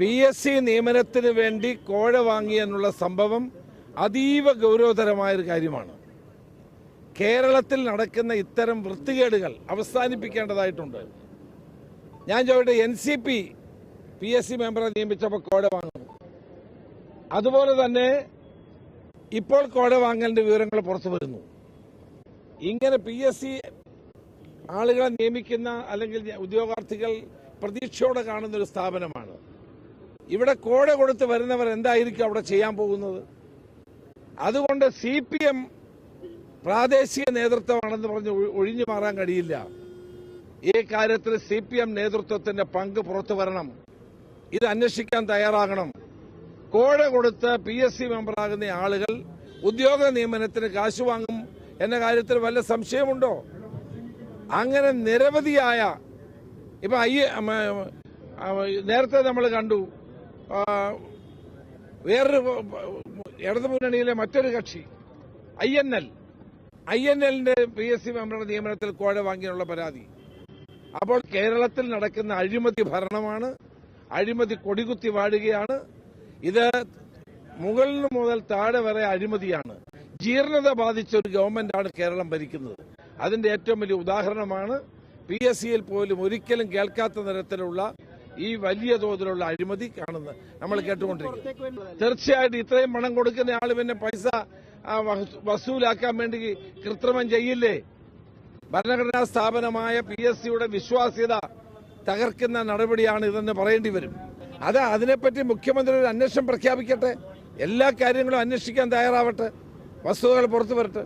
P S C നിയമനത്തിന് വേണ്ടി കോഴ വാങ്ങി എന്നുള്ള സംഭവം അതീവ ഗൗരവതരമായൊരു കാര്യമാണ്. കേരളത്തിൽ നടക്കുന്ന ഇത്തരം വൃത്തികേടുകൾ അവസാനിപ്പിക്കേണ്ടതായിട്ടുണ്ട്. ഞാൻ ചോദിക്കട്ടെ N C P P S C മെമ്പറെ നിയമിച്ചപ്പോൾ കോഴ വാങ്ങുന്നു അതുപോലെ തന്നെ ഇപ്പോൾ കോഴ വാങ്ങലിന്റെ വിവരങ്ങൾ പുറത്തു വരുന്നു. ഇങ്ങനെ പി എസ് സി ആളുകളെ നിയമിക്കുന്ന അല്ലെങ്കിൽ ഉദ്യോഗാർത്ഥികൾ പ്രതീക്ഷയോടെ കാണുന്ന ഒരു സ്ഥാപനമാണ്. ഇവിടെ കോഴ കൊടുത്ത് വരുന്നവർ എന്തായിരിക്കും അവിടെ ചെയ്യാൻ പോകുന്നത്? അതുകൊണ്ട് സി പി എം പ്രാദേശിക നേതൃത്വമാണെന്ന് പറഞ്ഞ് ഒഴി- ഒഴിഞ്ഞു മാറാൻ കഴിയില്ല. ഈ കാര്യത്തിൽ സി പി എം നേതൃത്വത്തിന്റെ പങ്ക് പുറത്തു വരണം. ഇത് അന്വേഷിക്കാൻ തയ്യാറാകണം. കോഴ കൊടുത്ത് പി എസ് സി മെമ്പറാകുന്ന ആളുകൾ ഉദ്യോഗ നിയമനത്തിന് കാശ് വാങ്ങും എന്ന കാര്യത്തിൽ വല്ല സംശയമുണ്ടോ? അങ്ങനെ നിരവധിയായ ഇപ്പൊ നേരത്തെ നമ്മൾ കണ്ടു. ആ, ഇടതു മുന്നണിയിലെ മറ്റൊരു കക്ഷി I N L. I N എല്ലിന്റെ പി എസ് സി മെമ്പറുടെ നിയമനത്തിൽ കോഴ വാങ്ങിയുള്ള പരാതി. അപ്പോൾ കേരളത്തിൽ നടക്കുന്ന അഴിമതി ഭരണമാണ് അഴിമതി കൊടികുത്തി വാഴുകയാണ് ഇത് മുകളിൽ മുതൽ താഴെ വരെ അഴിമതിയാണ്. ജീർണത ബാധിച്ച ഒരു ഗവൺമെന്റാണ് കേരളം ഭരിക്കുന്നത്. അതിന്റെ ഏറ്റവും വലിയ ഉദാഹരണമാണ് പി എസ് സിയിൽ പോലും ഒരിക്കലും കേൾക്കാത്ത തരത്തിലുള്ള ഈ വലിയ തോതിലുള്ള അഴിമതി കാണുന്നത് നമ്മൾ കേട്ടുകൊണ്ടിരിക്കുന്നത്. തീർച്ചയായിട്ടും ഇത്രയും പണം കൊടുക്കുന്ന ആൾ പിന്നെ പൈസ വസൂലാക്കാൻ വേണ്ടി കൃത്രിമം ചെയ്യില്ലേ? ഭരണഘടനാ സ്ഥാപനമായ പി എസ് സിയുടെ വിശ്വാസ്യത തകർക്കുന്ന നടപടിയാണ് ഇതെന്ന് പറയേണ്ടി വരും. അത് അതിനെപ്പറ്റി മുഖ്യമന്ത്രി ഒരു അന്വേഷണം പ്രഖ്യാപിക്കട്ടെ. എല്ലാ കാര്യങ്ങളും അന്വേഷിക്കാൻ തയ്യാറാവട്ടെ. വസ്തുതകൾ പുറത്തു വരട്ടെ.